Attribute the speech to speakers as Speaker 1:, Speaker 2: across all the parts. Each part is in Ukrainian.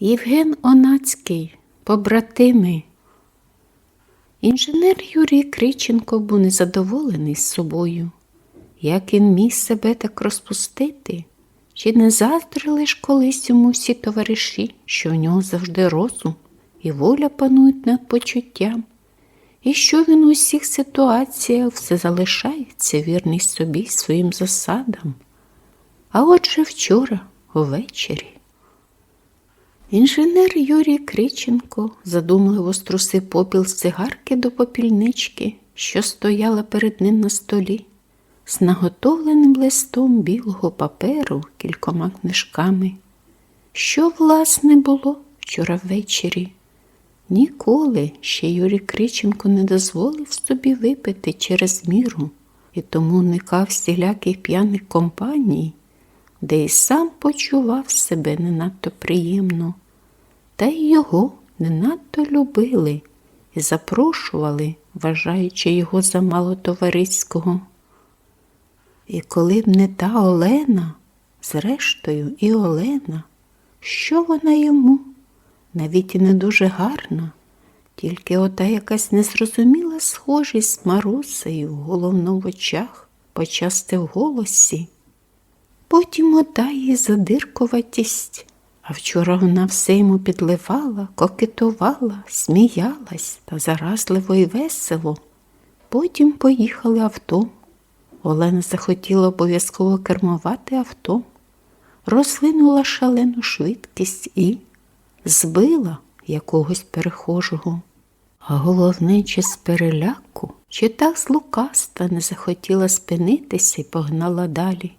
Speaker 1: Євген Онацький, побратими. Інженер Юрій Криченко був незадоволений з собою. Як він міг себе так розпустити? Чи не заздрили ж колись йому всі товариші, що в нього завжди розум і воля панують над почуттям, і що він у всіх ситуаціях все залишається вірний собі своїм засадам? А отже вчора, увечері, Інженер Юрій Криченко задумливо струсив попіл з цигарки до попільнички, що стояла перед ним на столі, з наготовленим листом білого паперу кількома книжками. Що, власне, було вчора ввечері? Ніколи ще Юрій Криченко не дозволив собі випити через міру і тому уникав всіляких п'яних компаній, де й сам почував себе не надто приємно, та й його не надто любили і запрошували, вважаючи його за мало товариського. І коли б не та Олена, зрештою, і Олена, що вона йому? Навіть і не дуже гарна, тільки ота якась незрозуміла схожість з Марусею головно в очах, почасти в голосі. Потім ота її задиркуватість, а вчора вона все йому підливала, кокетувала, сміялась та заразливо і весело. Потім поїхали авто. Олена захотіла обов'язково кермувати авто, розвинула шалену швидкість і збила якогось перехожого. А головне, чи з переляку, чи так злукаста не захотіла спинитися і погнала далі.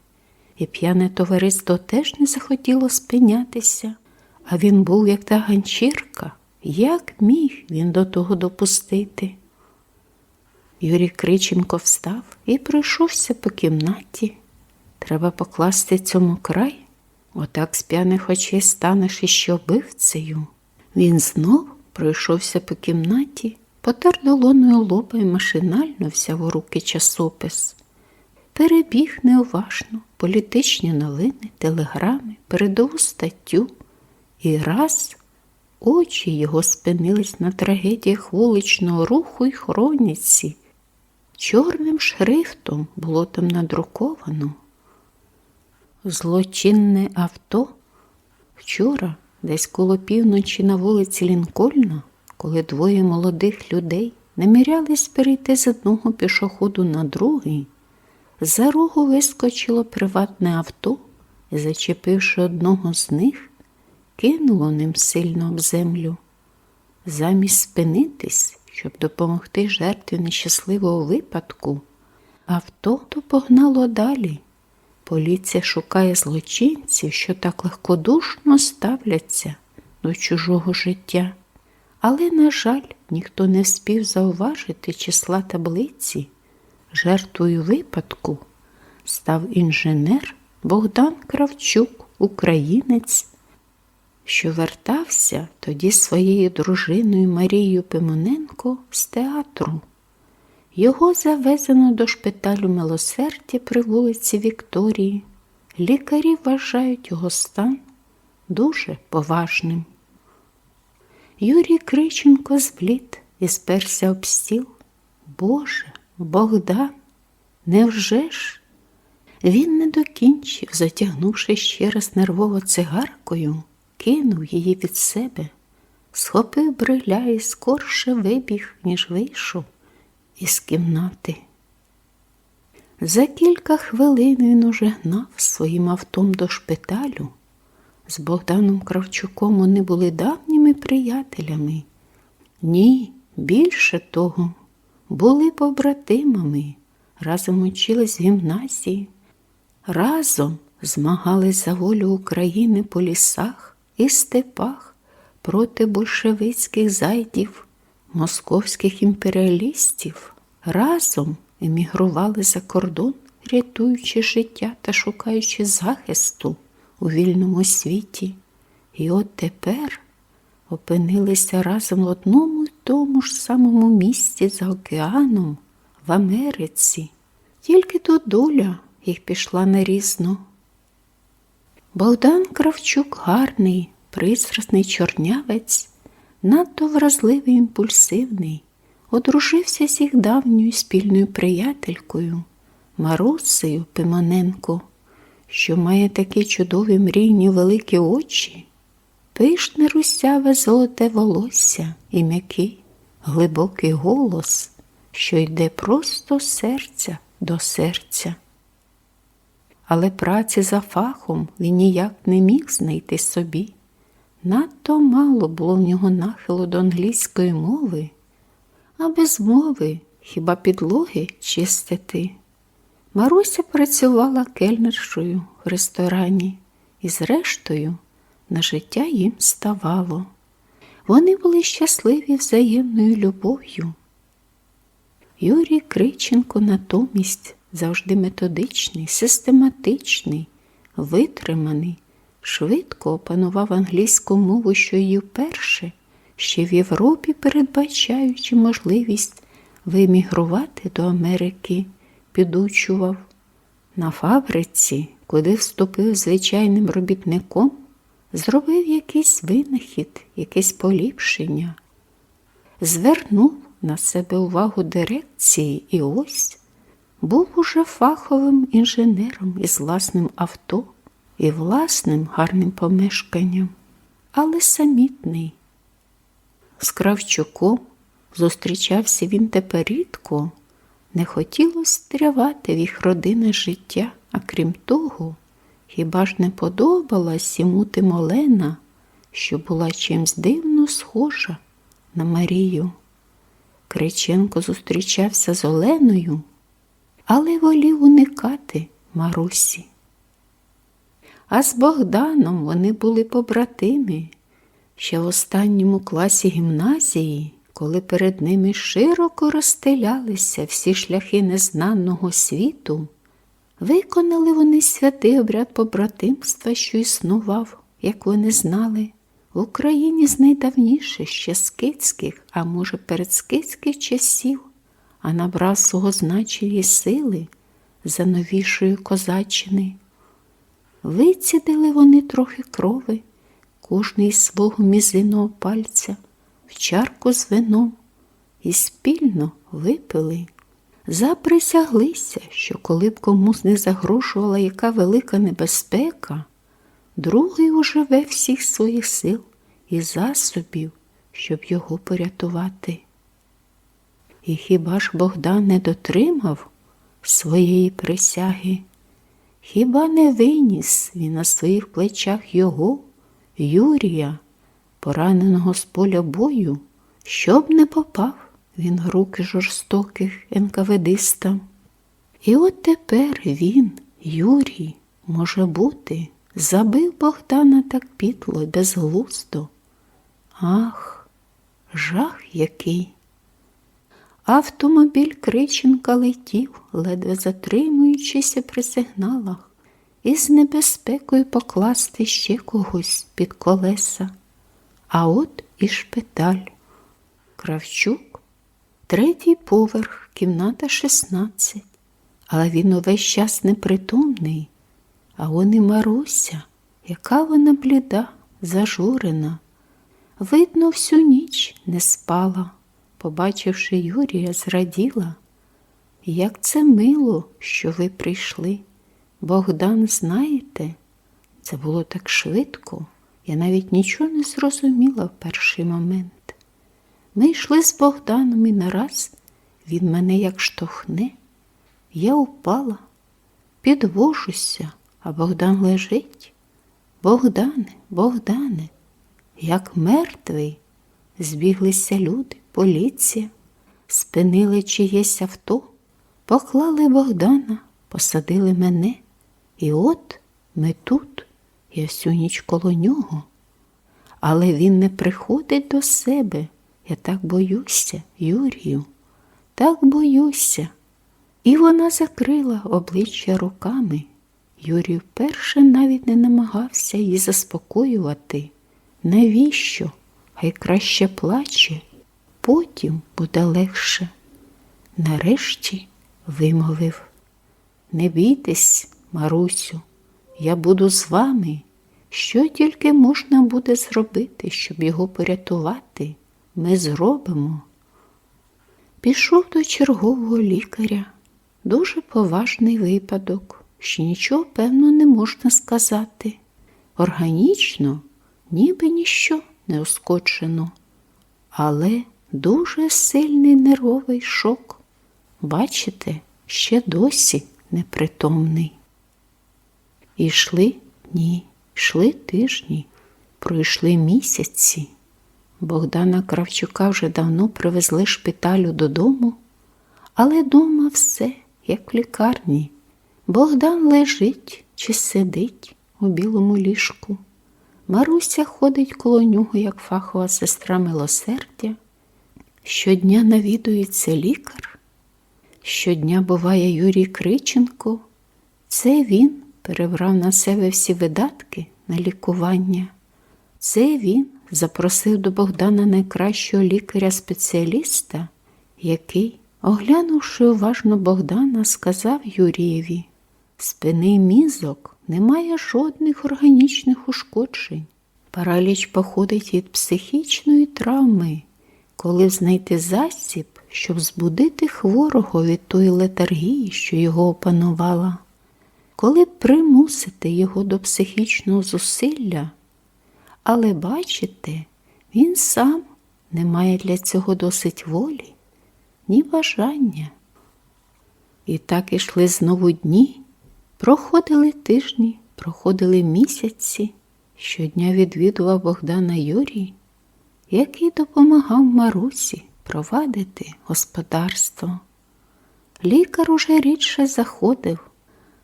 Speaker 1: І п'яне товариство теж не захотіло спинятися, а він був, як та ганчірка. Як міг він до того допустити? Юрій Криченко встав і пройшовся по кімнаті. Треба покласти цьому край. Отак з п'яних очей станеш іще вбивцею. Він знов пройшовся по кімнаті, потер долоною лоба і машинально взяв у руки часопис. Перебіг неуважно політичні новини, телеграми, передову статтю, і раз очі його спинились на трагедіях вуличного руху і хроніці. Чорним шрифтом було там надруковано. Злочинне авто вчора, десь коло півночі на вулиці Лінкольна, коли двоє молодих людей намірялись перейти з одного пішоходу на другий, за рогу вискочило приватне авто зачепивши одного з них, кинуло ним сильно об землю. Замість спинитись, щоб допомогти жертві нещасливого випадку, авто то погнало далі. Поліція шукає злочинців, що так легкодушно ставляться до чужого життя. Але, на жаль, ніхто не вспів зауважити числа таблиці. Жертвою випадку став інженер Богдан Кравчук, українець, що вертався тоді своєю дружиною Марією Пимоненко з театру. Його завезено до шпиталю милосердя при вулиці Вікторії. Лікарі вважають його стан дуже поважним. Юрій Криченко зблід і сперся об стіл. Боже, Богдан, невже ж? Він не докінчив, затягнувши ще раз нервово цигаркою, кинув її від себе, схопив бриля і скорше вибіг, ніж вийшов із кімнати. За кілька хвилин він уже гнав своїм автом до шпиталю. З Богданом Кравчуком вони були давніми приятелями. Ні, більше того, були побратимами, разом учились в гімназії, разом змагались за волю України по лісах і степах проти большевицьких зайдів московських імперіалістів разом емігрували за кордон, рятуючи життя та шукаючи захисту у вільному світі. І от тепер опинилися разом в одному тому ж самому місці за океаном в Америці. Тільки тут доля їх пішла нарізно. Богдан Кравчук гарний, пристрасний чорнявець, надто вразливий імпульсивний, одружився з їх давньою спільною приятелькою Марусею Пимоненко, що має такі чудові мрійні великі очі, пишне русяве золоте волосся і м'який, глибокий голос, що йде просто з серця до серця. Але праці за фахом він ніяк не міг знайти собі. Надто мало було в нього нахилу до англійської мови, а без мови хіба підлоги чистити. Маруся працювала кельнершою в ресторані, і, зрештою, на життя їм ставало. Вони були щасливі взаємною любов'ю. Юрій Криченко натомість завжди методичний, систематичний, витриманий, швидко опанував англійську мову, що її вперше, ще в Європі, передбачаючи можливість вимігрувати до Америки, підучував. На фабриці, куди вступив звичайним робітником, зробив якийсь винахід, якесь поліпшення, звернув на себе увагу дирекції і ось був уже фаховим інженером із власним авто і власним гарним помешканням, але самітний. З Кравчуком зустрічався він тепер рідко, не хотілося тривати в їх родинне життя, а крім того, хіба ж не подобалась йому Тимолена, що була чимсь дивно схожа на Марію. Криченко зустрічався з Оленою, але волів уникати Марусі. А з Богданом вони були побратими ще в останньому класі гімназії, коли перед ними широко розстелялися всі шляхи незнаного світу, виконали вони святий обряд побратимства, що існував, як вони знали, в Україні з найдавніших ще скидських, а може, передскидських часів, а набрав свого значення сили за новішої козаччини. Вицідили вони трохи крови, кожний свого мізиного пальця в чарку з вином і спільно випили. Заприсяглися, що коли б комусь не загрожувала яка велика небезпека, другий уживе всіх своїх сил і засобів, щоб його порятувати. І хіба ж Богдан не дотримав своєї присяги? Хіба не виніс він на своїх плечах його, Юрія, пораненого з поля бою, щоб не попав він руки жорстоких енкаведистам? І от тепер він, Юрій, може бути, забив Богдана так підло й безглуздо. Ах, жах який! Автомобіль Криченка летів, ледве затримуючися при сигналах, і з небезпекою покласти ще когось під колеса. А от і шпиталь. Кравчук, третій поверх, кімната 16. Але він увесь час непритомний. А он і Маруся, яка вона бліда, зажурена. Видно, всю ніч не спала. Побачивши Юрія, зраділа. Як це мило, що ви прийшли. Богдан, знаєте, це було так швидко, я навіть нічого не зрозуміла в перший момент. Ми йшли з Богданом і нараз він мене як штовхне. Я упала, підвожуся, а Богдан лежить. Богдане, Богдане, як мертвий, збіглися люди поліція, спинили чиєсь авто, поклали Богдана, посадили мене. І от ми тут, я всю ніч коло нього. Але він не приходить до себе. Я так боюся, Юрію, так боюся. І вона закрила обличчя руками. Юрій вперше навіть не намагався її заспокоювати. Навіщо? Хай краще плаче потім буде легше. Нарешті вимовив, не бійтесь, Марусю, я буду з вами. Що тільки можна буде зробити, щоб його порятувати, ми зробимо. Пішов до чергового лікаря. Дуже поважний випадок, що нічого певно не можна сказати. Органічно, ніби ніщо не оскочено, але дуже сильний нервовий шок. Бачите, ще досі непритомний. І йшли дні, йшли тижні, пройшли місяці. Богдана Кравчука вже давно привезли шпиталю додому, але дома все, як в лікарні. Богдан лежить чи сидить у білому ліжку. Маруся ходить коло нього, як фахова сестра милосердя. Щодня навідується лікар. Щодня буває Юрій Криченко. Це він перебрав на себе всі видатки на лікування. Це він запросив до Богдана найкращого лікаря-спеціаліста, який, оглянувши уважно Богдана, сказав Юрієві спини мізок немає жодних органічних ушкоджень. Параліч походить від психічної травми, коли знайти засіб, щоб збудити хворого від тої летаргії, що його опанувала. Коли примусити його до психічного зусилля, але бачите, він сам не має для цього досить волі, ні бажання. І так ішли знову дні, проходили тижні, проходили місяці, щодня відвідував Богдана Юрій, який допомагав Марусі провадити господарство. Лікар уже рідше заходив,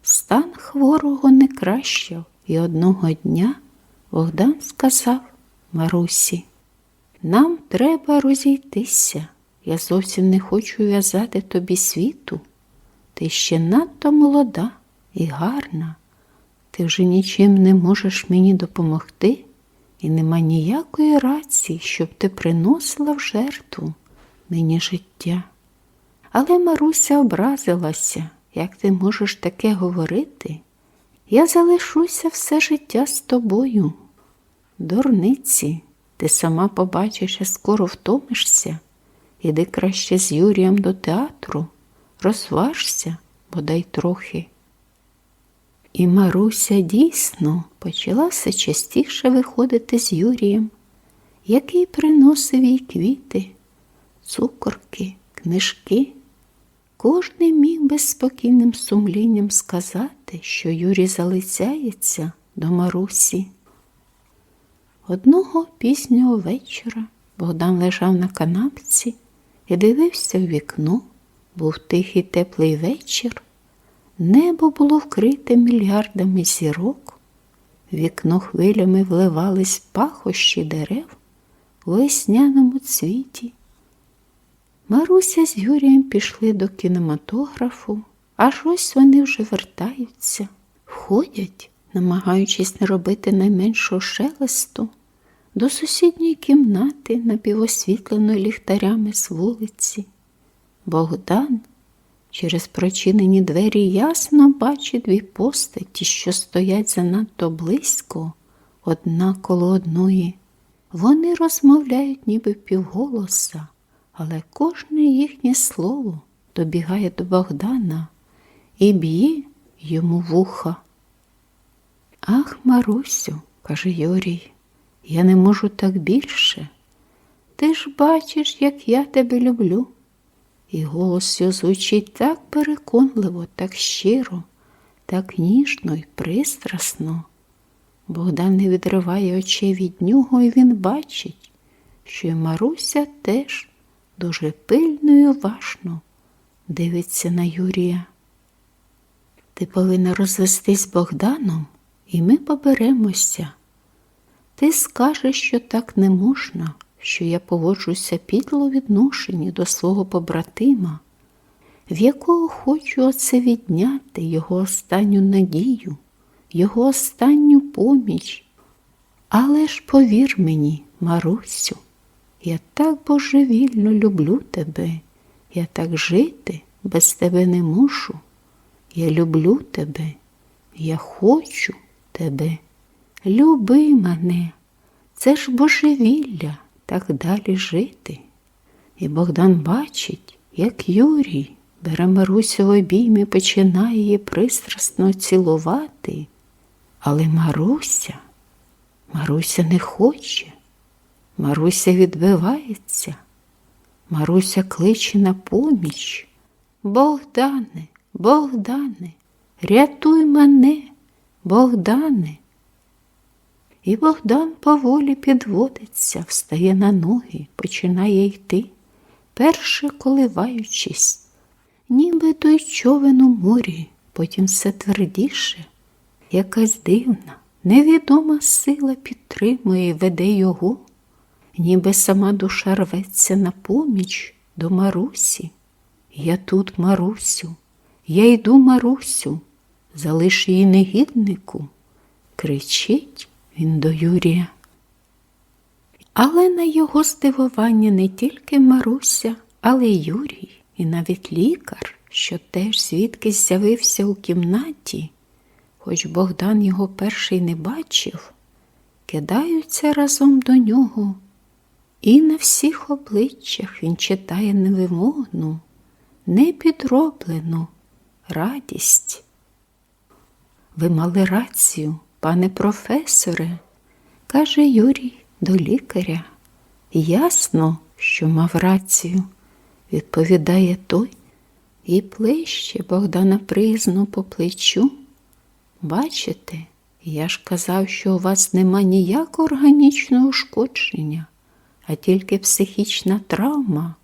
Speaker 1: стан хворого не кращав, і одного дня Богдан сказав Марусі, нам треба розійтися. Я зовсім не хочу в'язати тобі світу. Ти ще надто молода і гарна. Ти вже нічим не можеш мені допомогти, і нема ніякої рації, щоб ти приносила в жертву мені життя. Але Маруся образилася, як ти можеш таке говорити? Я залишуся все життя з тобою. Дурниці, ти сама побачиш, а скоро втомишся. Іди краще з Юрієм до театру, розважся, бодай трохи. І Маруся дійсно почала все частіше виходити з Юрієм, який приносив їй квіти, цукорки, книжки. Кожний міг безспокійним сумлінням сказати, що Юрій залицяється до Марусі. Одного пізнього вечора Богдан лежав на канапці і дивився в вікно. Був тихий теплий вечір. Небо було вкрите мільярдами зірок, вікно хвилями вливались пахощі дерев у весняному цвіті. Маруся з Юрієм пішли до кінематографу, аж ось вони вже вертаються, входять, намагаючись не робити найменшого шелесту, до сусідньої кімнати, напівосвітленої ліхтарями з вулиці. Богдан через прочинені двері ясно бачить дві постаті, що стоять занадто близько, одна коло одної. Вони розмовляють ніби півголоса але кожне їхнє слово добігає до Богдана і б'є йому вуха. Ах, Марусю, каже Юрій, я не можу так більше. Ти ж бачиш, як я тебе люблю. І голос його звучить так переконливо, так щиро, так ніжно й пристрасно. Богдан не відриває очей від нього, і він бачить, що й Маруся теж дуже пильно і уважно дивиться на Юрія. Ти повинна розвестись Богданом, і ми поберемося. Ти скажеш, що так не можна, що я поводжуся підло відношенні до свого побратима, в якого хочу оце відняти його останню надію, його останню поміч. Але ж повір мені, Марусю, я так божевільно люблю тебе, я так жити без тебе не можу. Я люблю тебе, я хочу тебе. люби мене, це ж божевілля так далі жити. І Богдан бачить, як Юрій бере Марусю в обійми, починає її пристрасно цілувати. Але Маруся, Маруся не хоче, Маруся відбивається, Маруся кличе на поміч. Богдане, Богдане, рятуй мене, Богдане. І Богдан поволі підводиться, встає на ноги, починає йти, перше коливаючись, ніби той човен у морі, потім все твердіше, якась дивна, невідома сила підтримує і веде його, ніби сама душа рветься на поміч до Марусі. Я тут, Марусю, я йду, Марусю, залиш її негіднику, кричить він до Юрія. Але на його здивування не тільки Маруся, але й Юрій, і навіть лікар, що теж звідкись з'явився у кімнаті, хоч Богдан його перший не бачив, кидаються разом до нього, і на всіх обличчях він читає невимовну, непідроблену радість. Ви мали рацію, пане професоре, каже Юрій до лікаря. Ясно, що мав рацію, відповідає той і плеще Богдана приязно по плечу. Бачите, я ж казав, що у вас нема ніякого органічного ушкодження, а тільки психічна травма,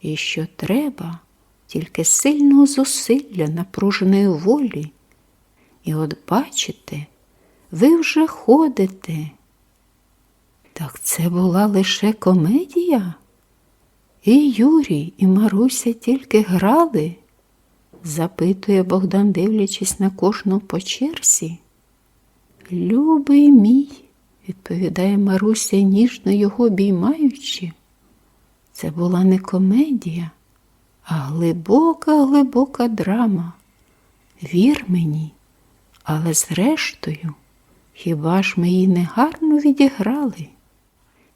Speaker 1: і що треба тільки сильного зусилля напруженої волі. І от бачите, ви вже ходите. Так це була лише комедія? І Юрій, і Маруся тільки грали? запитує Богдан, дивлячись на кожну по черзі. Любий мій, відповідає Маруся, ніжно його обіймаючи. Це була не комедія, а глибока, глибока драма. Вір мені, але зрештою, хіба ж ми її негарно відіграли?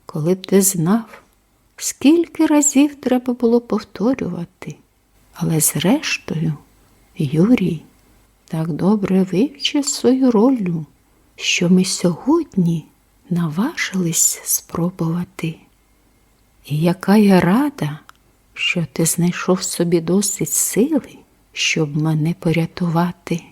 Speaker 1: Коли б ти знав, скільки разів треба було повторювати, але зрештою, Юрій так добре вивчив свою роль, що ми сьогодні наважились спробувати. І яка я рада, що ти знайшов собі досить сили, щоб мене порятувати.